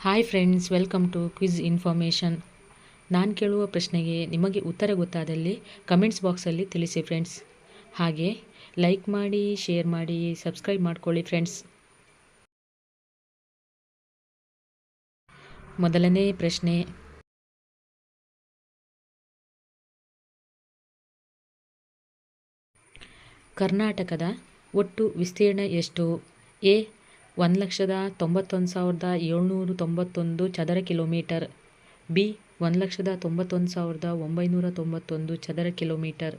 Hi friends welcome to quiz information ನಾನು ಕೇಳುವ ಪ್ರಶ್ನೆಗೆ ನಿಮಗೆ ಉತ್ತರ ಗೊತ್ತಾದಲ್ಲಿ ಕಮೆಂಟ್ಸ್ ಬಾಕ್ಸಲ್ಲಿ ತಿಳಿಸಿ ಫ್ರೆಂಡ್ಸ್ ಹಾಗೆ ಲೈಕ್ ಮಾಡಿ ಶೇರ್ ಮಾಡಿ ಸಬ್ಸ್ಕ್ರೈಬ್ ಮಾಡ್ಕೊಳ್ಳಿ ಫ್ರೆಂಡ್ಸ್ ಮೊದಲನೇ ಪ್ರಶ್ನೆ. ಕರ್ನಾಟಕದ ಒಟ್ಟು ವಿಸ್ತೀರ್ಣ ಎಷ್ಟು? ಎ ಒಂದು ಲಕ್ಷದ ತೊಂಬತ್ತೊಂದು ಸಾವಿರದ ಏಳ್ನೂರ ತೊಂಬತ್ತೊಂದು ಚದರ ಕಿಲೋಮೀಟರ್. ಬಿ, ಒಂದು ಲಕ್ಷದ ತೊಂಬತ್ತೊಂದು ಸಾವಿರದ ಒಂಬೈನೂರ ತೊಂಬತ್ತೊಂದು ಚದರ ಕಿಲೋಮೀಟರ್.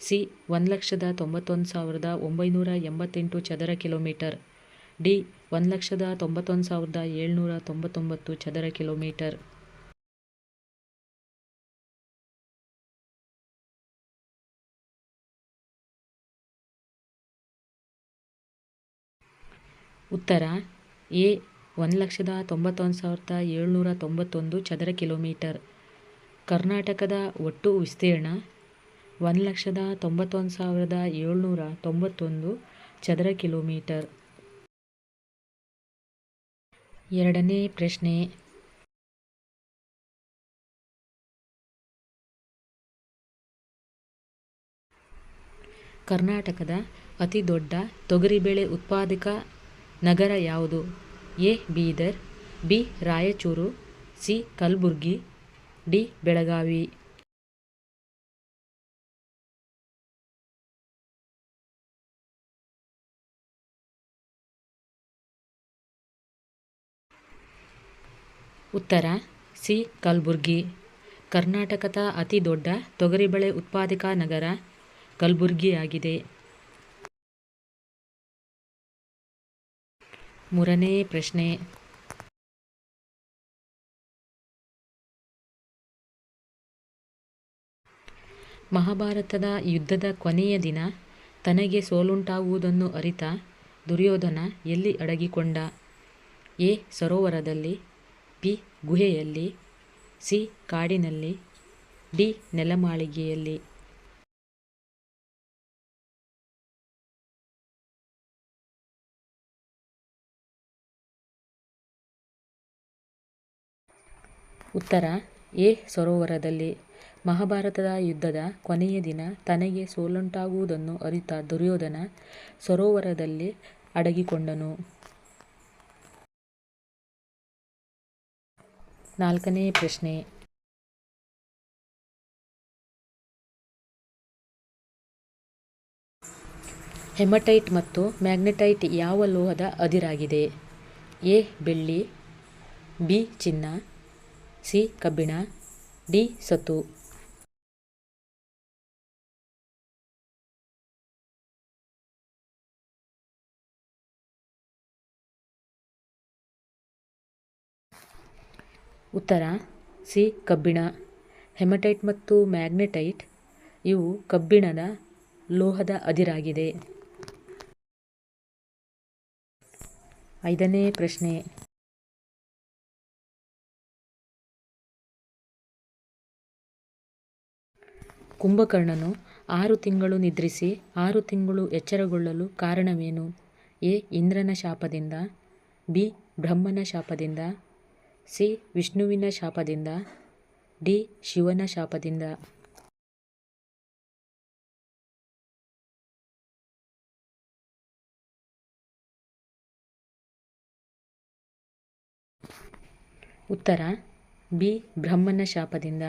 ಸಿ, ಒಂದು ಲಕ್ಷದ ತೊಂಬತ್ತೊಂದು ಸಾವಿರದ ಒಂಬೈನೂರ ಎಂಬತ್ತೆಂಟು ಚದರ ಕಿಲೋಮೀಟರ್. ಡಿ, ಒಂದು ಲಕ್ಷದ ತೊಂಬತ್ತೊಂದು ಸಾವಿರದ ಏಳ್ನೂರ ತೊಂಬತ್ತೊಂಬತ್ತು ಚದರ ಕಿಲೋಮೀಟರ್. ಉತ್ತರ, ಎ ಒಂದು ಲಕ್ಷದ ತೊಂಬತ್ತೊಂದು ಸಾವಿರದ ಏಳ್ನೂರ ತೊಂಬತ್ತೊಂದು ಚದರ ಕಿಲೋಮೀಟರ್. ಕರ್ನಾಟಕದ ಒಟ್ಟು ವಿಸ್ತೀರ್ಣ ಒಂದು ಲಕ್ಷದ ತೊಂಬತ್ತೊಂದು ಸಾವಿರದ ಏಳ್ನೂರ ತೊಂಬತ್ತೊಂದು ಚದರ ಕಿಲೋಮೀಟರ್. ಎರಡನೇ ಪ್ರಶ್ನೆ, ಕರ್ನಾಟಕದ ಅತಿ ದೊಡ್ಡ ತೊಗರಿಬೇಳೆ ಉತ್ಪಾದಕ ನಗರ ಯಾವುದು? A. Bidar, B. Raichur, C. Kalaburagi, D. Belagavi. ಉತ್ತರ, ಸಿ. ಕಲಬುರ್ಗಿ. ಕರ್ನಾಟಕದ ಅತಿ ದೊಡ್ಡ ತೊಗರಿಬೇಳೆ ಉತ್ಪಾದಕ ನಗರ ಕಲಬುರ್ಗಿಯಾಗಿದೆ. ಮೂರನೇ ಪ್ರಶ್ನೆ. ಮಹಾಭಾರತದ ಯುದ್ಧದ ಕೊನೆಯ ದಿನ ತನಗೆ ಸೋಲುಂಟಾಗುವುದನ್ನು ಅರಿತ ದುರ್ಯೋಧನ ಎಲ್ಲಿ ಅಡಗಿಕೊಂಡ? ಎ. ಸರೋವರದಲ್ಲಿ, ಬಿ. ಗುಹೆಯಲ್ಲಿ, ಸಿ. ಕಾಡಿನಲ್ಲಿ, ಡಿ. ನೆಲಮಾಳಿಗೆಯಲ್ಲಿ. ಉತ್ತರ ಎ ಸರೋವರದಲ್ಲಿ ಮಹಾಭಾರತದ ಯುದ್ಧದ ಕೊನೆಯ ದಿನ ತನಗೆ ಸೋಲುಂಟಾಗುವುದನ್ನು ಅರಿತ ದುರ್ಯೋಧನ ಸರೋವರದಲ್ಲಿ ಅಡಗಿಕೊಂಡನು. ನಾಲ್ಕನೇ ಪ್ರಶ್ನೆ. ಹೆಮಟೈಟ್ ಮತ್ತು ಮ್ಯಾಗ್ನೆಟೈಟ್ ಯಾವ ಲೋಹದ ಅದಿರಾಗಿದೆ? ಎ, ಬೆಳ್ಳಿ, ಬಿ, ಚಿನ್ನ ಸಿ ಕಬ್ಬಿಣ, ಡಿ ಸತು ಉತ್ತರ, ಸಿ ಕಬ್ಬಿಣ. ಹೆಮಟೈಟ್ ಮತ್ತು ಮ್ಯಾಗ್ನೆಟೈಟ್, ಇವು ಕಬ್ಬಿಣದ ಲೋಹದ ಅದಿರಾಗಿದೆ. ಐದನೇ ಪ್ರಶ್ನೆ. ಕುಂಭಕರ್ಣನು ಆರು ತಿಂಗಳು ನಿದ್ರಿಸಿ ಆರು ತಿಂಗಳು ಎಚ್ಚರಗೊಳ್ಳಲು ಕಾರಣವೇನು? ಎ. ಇಂದ್ರನ ಶಾಪದಿಂದ. ಬಿ. ಬ್ರಹ್ಮನ ಶಾಪದಿಂದ. ಸಿ. ವಿಷ್ಣುವಿನ ಶಾಪದಿಂದ. ಡಿ. ಶಿವನ ಶಾಪದಿಂದ. ಉತ್ತರ. ಬಿ. ಬ್ರಹ್ಮನ ಶಾಪದಿಂದ.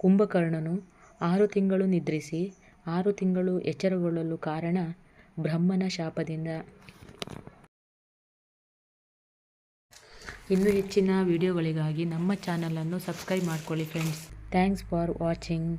ಕುಂಭಕರ್ಣನು ಆರು ತಿಂಗಳು ನಿದ್ರಿಸಿ, ಆರು ತಿಂಗಳು ಎಚ್ಚರಗೊಳ್ಳಲು ಕಾರಣ ಬ್ರಹ್ಮನ ಶಾಪದಿಂದ. ಇನ್ನೂ ಹೆಚ್ಚಿನ ವಿಡಿಯೋಗಳಿಗಾಗಿ ನಮ್ಮ ಚಾನಲನ್ನು ಸಬ್ಸ್ಕ್ರೈಬ್ ಮಾಡ್ಕೊಳ್ಳಿ ಫ್ರೆಂಡ್ಸ್ ಥ್ಯಾಂಕ್ಸ್ ಫಾರ್ ವಾಚಿಂಗ್